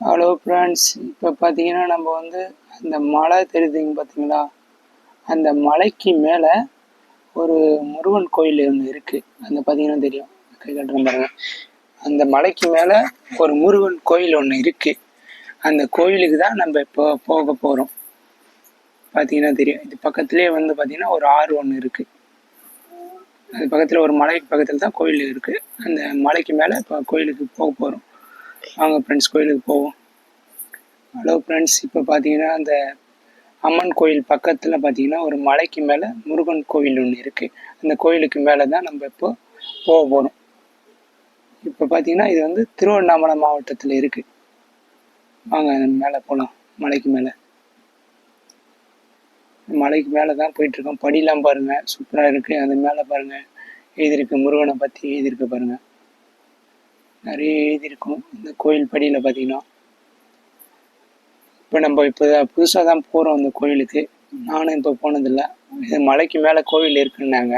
Hello friends இப்போ பார்த்தீங்கன்னா நம்ம வந்து அந்த மலை தெரியுதுங்க பார்த்தீங்களா அந்த மலைக்கு மேலே ஒரு முருகன் கோயில் ஒன்று இருக்குது அந்த பார்த்தீங்கன்னா தெரியும். கை கட்டுற பாருங்க. அந்த மலைக்கு மேலே ஒரு முருகன் கோயில் ஒன்று இருக்குது அந்த கோயிலுக்கு தான் நம்ம இப்போ போக போகிறோம் பார்த்தீங்கன்னா தெரியும். இது பக்கத்துலேயே வந்து பார்த்தீங்கன்னா ஒரு ஆறு ஒன்று இருக்குது அது பக்கத்தில் ஒரு மலைக்கு பக்கத்தில் தான் கோயில் இருக்குது அந்த மலைக்கு மேலே இப்போ கோயிலுக்கு போக போகிறோம் வாங்க ஃப்ரெண்ட்ஸ் கோயிலுக்கு போவோம். ஹலோ ஃப்ரெண்ட்ஸ் இப்போ பார்த்தீங்கன்னா அந்த அம்மன் கோயில் பக்கத்தில் பார்த்தீங்கன்னா ஒரு மலைக்கு மேலே முருகன் கோயில் ஒன்று இருக்குது அந்த கோயிலுக்கு மேலே தான் நம்ம இப்போ போக போகிறோம் இப்போ பார்த்தீங்கன்னா இது வந்து திருவண்ணாமலை மாவட்டத்தில் இருக்குது வாங்க மேலே போகலாம் மலைக்கு மேலே. மலைக்கு மேலே தான் போயிட்டுருக்கோம் படிலாம் பாருங்கள் சூப்பராக இருக்குது அது மேலே பாருங்கள் எழுதியிருக்கு முருகனை பற்றி எழுதியிருக்கு பாருங்கள் நிறைய எழுதியிருக்கும். இந்த கோயில் படியில் பார்த்தீங்கன்னா. இப்போ நம்ம இப்போ புதுசாக தான் போகிறோம் அந்த கோயிலுக்கு. நானும் இப்போ போனதில்லை. இது மலைக்கு மேலே கோவில் இருக்குன்னாங்க.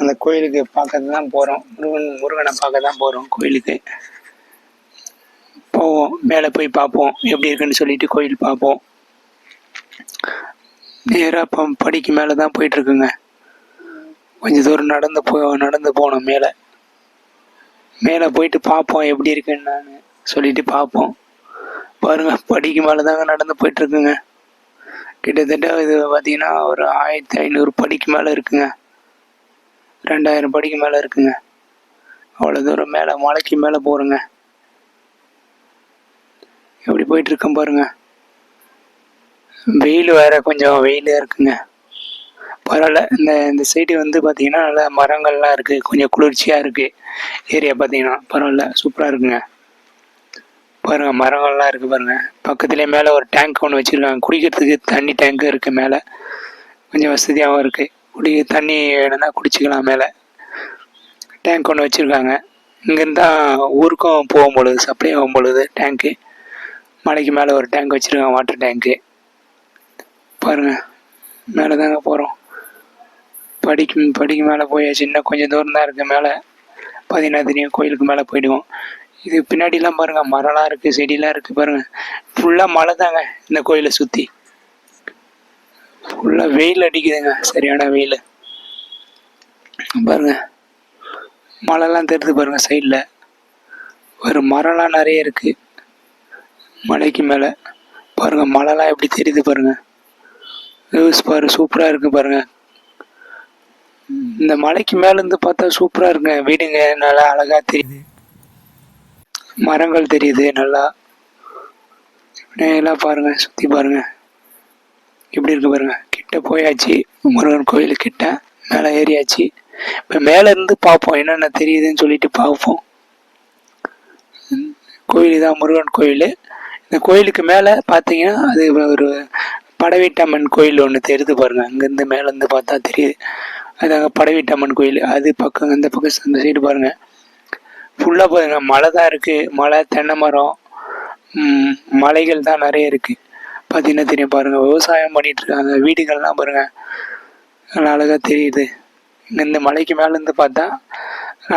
அந்த கோயிலுக்கு பார்க்க தான் போகிறோம் முருகன் முருகனை பார்க்க தான் போகிறோம் கோயிலுக்கு. போவோம். மேலே போய் பார்ப்போம். எப்படி இருக்குன்னு சொல்லிட்டு கோயில் பார்ப்போம். நேராக இப்போ படிக்கு மேலே தான் போயிட்டுருக்குங்க கொஞ்சம் தூரம் நடந்து போ நடந்து போனோம் மேலே. மேலே போயிட்டு பார்ப்போம் எப்படி இருக்குன்னு நான் சொல்லிட்டு பார்ப்போம். பாருங்கள் படிக்கு மேலே தாங்க நடந்து போயிட்டுருக்குங்க. கிட்டத்தட்ட இது பார்த்தீங்கன்னா ஒரு ஆயிரத்தி ஐநூறு படிக்கு மேலே இருக்குங்க. ரெண்டாயிரம் படிக்கு மேலே இருக்குங்க. அவ்வளோ தூரம் மேலே மலைக்கு மேலே போகிறோங்க எப்படி போயிட்டுருக்கேன் பாருங்கள் வெயில் வேறு கொஞ்சம் வெயிலாக இருக்குங்க. பரவாயில்ல. இந்த இந்த சைடு வந்து பார்த்தீங்கன்னா நல்லா மரங்கள்லாம் இருக்குது கொஞ்சம் குளிர்ச்சியாக இருக்குது ஏரியா பார்த்தீங்கன்னா பரவாயில்ல. சூப்பராக இருக்குங்க. பாருங்கள் மரங்கள்லாம் இருக்குது பாருங்கள் பக்கத்துலேயே மேலே ஒரு டேங்க் ஒன்று வச்சுருக்காங்க. குடிக்கிறதுக்கு தண்ணி டேங்க்கு இருக்குது மேலே. கொஞ்சம் வசதியாகவும் இருக்குது குடி தண்ணி வேணும்னா குடிச்சிக்கலாம் மேலே. டேங்க் ஒன்று வச்சுருக்காங்க. இங்கேருந்து தான் ஊருக்கும் போகும் பொழுது சப்ளை ஆகும் பொழுது டேங்க்கு மலைக்கு மேலே ஒரு டேங்க் வச்சுருக்காங்க வாட்டர் டேங்க்கு பாருங்கள் மேலே தாங்க போகிறோம் படிக்கு படிக்கு மேலே போயாச்சு. இன்னும் கொஞ்சம் தூரம் தான் இருக்குது மேலே. பார்த்தீங்கன்னா தெரியும் கோயிலுக்கு மேலே போயிடுவோம். இது பின்னாடிலாம் பாருங்கள் மரம்லாம் இருக்குது செடியெலாம் இருக்குது பாருங்கள் ஃபுல்லாக மழை தாங்க இந்த கோயிலை சுற்றி ஃபுல்லாக வெயில் அடிக்குதுங்க சரியான வெயில். பாருங்கள் மழைலாம் தெரியுது பாருங்கள் சைடில் ஒரு மரம்லாம் நிறைய இருக்குது மலைக்கு மேலே. பாருங்கள் மழைலாம் எப்படி தெரியுது பாருங்கள் வியூஸ் பாரு சூப்பராக இருக்குது பாருங்கள் இந்த மலைக்கு மேலேருந்து பார்த்தா சூப்பராக இருக்குங்க. வீடுங்க நல்லா அழகாக தெரியுது. மரங்கள் தெரியுது நல்லா. எல்லாம் பாருங்க சுற்றி பாருங்க. எப்படி இருக்கு பாருங்க. கிட்ட போயாச்சு. முருகன் கோயில் கிட்ட மேலே ஏறியாச்சு. இப்போ மேலேருந்து பார்ப்போம் என்னென்ன தெரியுதுன்னு சொல்லிட்டு பார்ப்போம். கோயில் தான் முருகன் கோயில். இந்த கோயிலுக்கு மேலே பார்த்தீங்கன்னா அது ஒரு படவீட்டம்மன் கோயில் ஒன்று தெரியுது பாருங்கள் அங்கேருந்து மேலேருந்து பார்த்தா தெரியுது. அதாங்க படவீட்டம்மன் கோயில். அது பக்கம் அந்த பக்கம் அந்த சைடு பாருங்கள் ஃபுல்லாக பாருங்க மலை தான் இருக்குது மலை தென்னை மரம் மலைகள் தான் நிறைய இருக்குது பார்த்தீங்கன்னா தெரியும் பாருங்கள் விவசாயம் பண்ணிகிட்ருக்காங்க வீடுகள்லாம் பாருங்கள் நல்லா அழகாக தெரியுது. இந்த மலைக்கு மேலேருந்து பார்த்தா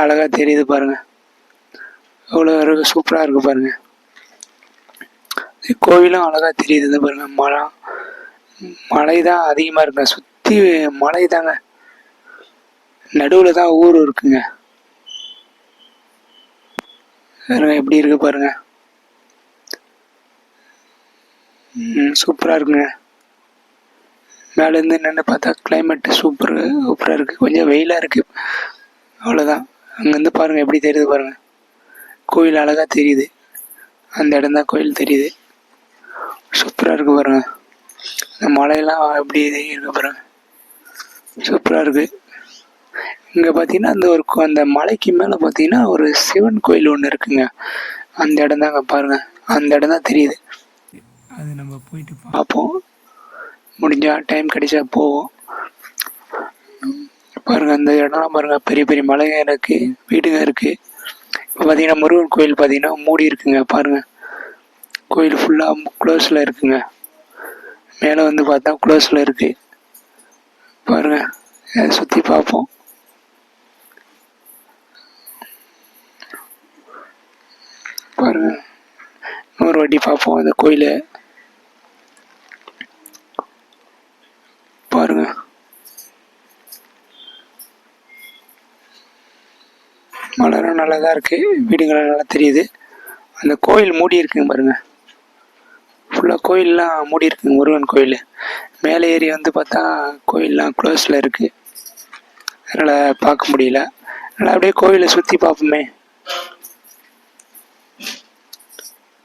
அழகாக தெரியுது பாருங்கள் அவ்வளோ சூப்பராக இருக்குது பாருங்கள் கோவிலும் அழகாக தெரியுது பாருங்கள் மரம். மழை தான் அதிகமாக இருக்குங்க. சுற்றி மலை தாங்க. நடுவில் தான் ஊர் இருக்குங்க. எப்படி இருக்கு பாருங்க. சூப்பராக இருக்குங்க. மேலேருந்து நின்று பார்த்தா கிளைமேட் சூப்பர் சூப்பராக இருக்குது கொஞ்சம் வெயிலாக இருக்குது அவ்வளோதான் அங்கேருந்து பாருங்கள் எப்படி தெரியுது பாருங்கள் கோயில் அழகாக தெரியுது. அந்த இடம் தான் கோயில் தெரியுது. சூப்பராக இருக்குது பாருங்கள் இந்த மலையெல்லாம் எப்படி இருக்கு பாருங்கள் சூப்பராக இருக்குது இங்கே பார்த்தீங்கன்னா அந்த ஒரு அந்த மலைக்கு மேலே பார்த்தீங்கன்னா ஒரு சிவன் கோயில் ஒன்று இருக்குங்க. அந்த இடம் தாங்க பாருங்கள் அந்த இடம் தான் தெரியுது. அது நம்ம போயிட்டு பார்ப்போம் முடிஞ்சால் டைம் கிடைச்சா போவோம். பாருங்கள் அந்த இடம்லாம் பாருங்கள் பெரிய பெரிய மலைங்க இருக்குது வீடுங்க இருக்குது இப்போ பார்த்தீங்கன்னா முருகன் கோயில் பார்த்தீங்கன்னா மூடி இருக்குங்க பாருங்கள் கோயில் ஃபுல்லாக க்ளோஸில் இருக்குங்க. மேலே வந்து பார்த்தா க்ளோஸில் இருக்குது பாருங்கள் சுற்றி பார்ப்போம் பாருங்கள் இன்னொரு வாட்டி பார்ப்போம் அந்த கோயில். பாருங்க. மலரும் நல்லா தான் இருக்கு. வீடுங்களாம் நல்லா தெரியுது. அந்த கோயில் மூடி இருக்குங்க பாருங்க. ஃபுல்லாக கோயிலெலாம் மூடி இருக்குங்க முருகன் கோயில். மேலே ஏறி வந்து பார்த்தா கோயிலெலாம் க்ளோஸில் இருக்குது அதனால் பார்க்க முடியல. அதனால் அப்படியே கோயிலை சுற்றி பார்ப்போமே.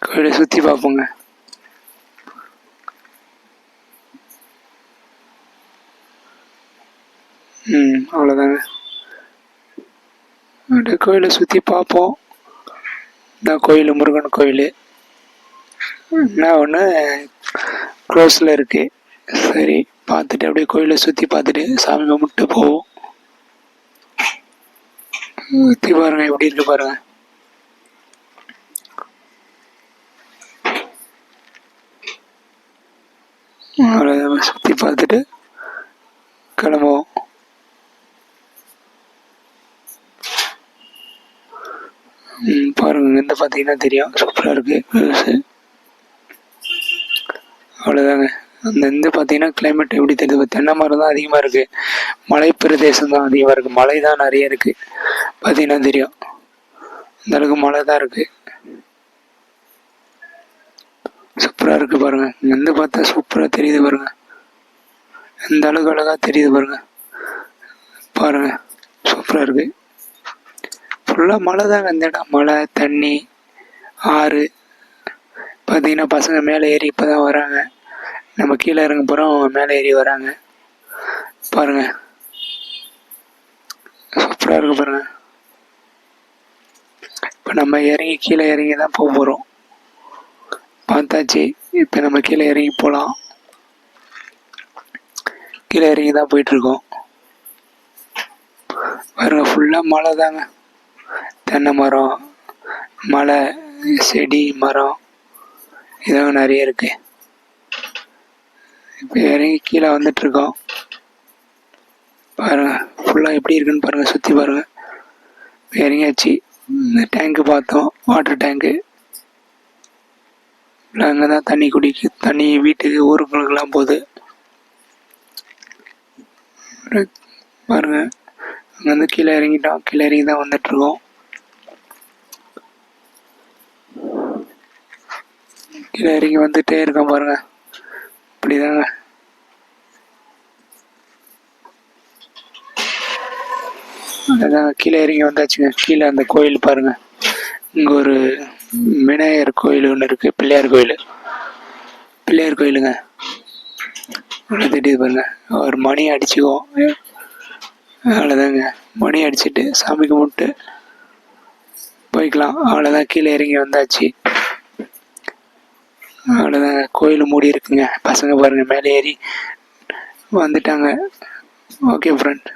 கோயிலை சுற்றி பார்ப்போங்க. ம் அவ்வளோதாங்க அப்படியே கோயிலை சுற்றி பார்ப்போம். இந்த கோயில் முருகன் கோயில். என்ன ஒன்று க்ளோஸில் இருக்குது சரி பார்த்துட்டு அப்படியே கோயிலை சுற்றி பார்த்துட்டு சாமி கும்பிட்டு போவோம். சுற்றி பாருங்கள் எப்படி இருக்கு பாருங்கள் அவ்வளோதான் சுற்றி பார்த்துட்டு கிளம்புவோம். ம், பாருங்க இங்கேருந்து பார்த்தீங்கன்னா தெரியும். சூப்பராக இருக்கு வியூஸு அவ்வளோதாங்க அந்த இந்த பார்த்தீங்கன்னா கிளைமேட் எப்படி தெரியுது? தென்னை மரம் தான் அதிகமாக இருக்குது மலை பிரதேசம் தான் அதிகமாக இருக்குது மலை தான் நிறைய இருக்குது பார்த்தீங்கன்னா தெரியும். அந்த அளவுக்கு மழை தான் இருக்குது சூப்பராக இருக்குது பாருங்கள் இங்கேருந்து பார்த்தா சூப்பராக தெரியுது பாருங்கள் எந்த அளவுக்கு அழகாக தெரியுது பாருங்கள் பாருங்கள் சூப்பராக இருக்குது ஃபுல்லாக மழை தாங்க இந்த இடம். மழை தண்ணி ஆறு. பார்த்தீங்கன்னா பசங்க மேலே ஏறி இப்போ தான் வராங்க. நம்ம கீழே இறங்க போகிறோம் மேலே ஏறி வராங்க. பாருங்கள் சூப்பராக இருக்குது பாருங்கள் இப்போ நம்ம இறங்கி கீழே இறங்கி தான் போக போகிறோம் பார்த்தாச்சு. இப்போ நம்ம கீழே இறங்கி போகலாம் கீழே இறங்கி தான் போயிட்டுருக்கோம். பாருங்கள் ஃபுல்லாக மழை தாங்க. தென்னை மரம் மலை செடி மரம் இதெல்லாம் நிறைய இருக்கு. இப்போ இறங்கி கீழே வந்துட்டுருக்கோம். பாருங்கள் ஃபுல்லாக எப்படி இருக்குன்னு பாருங்கள் சுற்றி பாருங்கள் இறங்கியாச்சு. இந்த டேங்க்கு பார்த்தோம் வாட்டர் டேங்க்கு அங்கே தான் தண்ணி குடிக்கு தண்ணி வீட்டுக்கு ஊருக்குலாம் போகுது. பாருங்கள் அங்கேருந்து கீழே இறங்கிட்டோம். கீழே இறங்கி தான் வந்துட்டுருக்கோம். கீழே இறங்கி வந்துட்டே இருக்கோம் பாருங்கள் இப்படிதாங்க. அதுதான் கீழே இறங்கி வந்தாச்சுங்க. கீழே அந்த கோயில் பாருங்கள் இங்கே ஒரு விநாயகர் கோயில் ஒன்று இருக்கு. பிள்ளையார் கோயில். பிள்ளையார் கோயிலுங்க. உள்ள திடீர் பாருங்க. ஒரு மணி அடிச்சுக்குவோம். அவ்வளோதாங்க மணி அடிச்சுட்டு சாமி கும்பிட்டு போய்க்கலாம். அவ்வளோதான் கீழே இறங்கி வந்தாச்சு. அவ்வளோதாங்க கோயில் மூடி இருக்குங்க. பசங்க பாருங்க. மேலே ஏறி வந்துட்டாங்க. Okay friend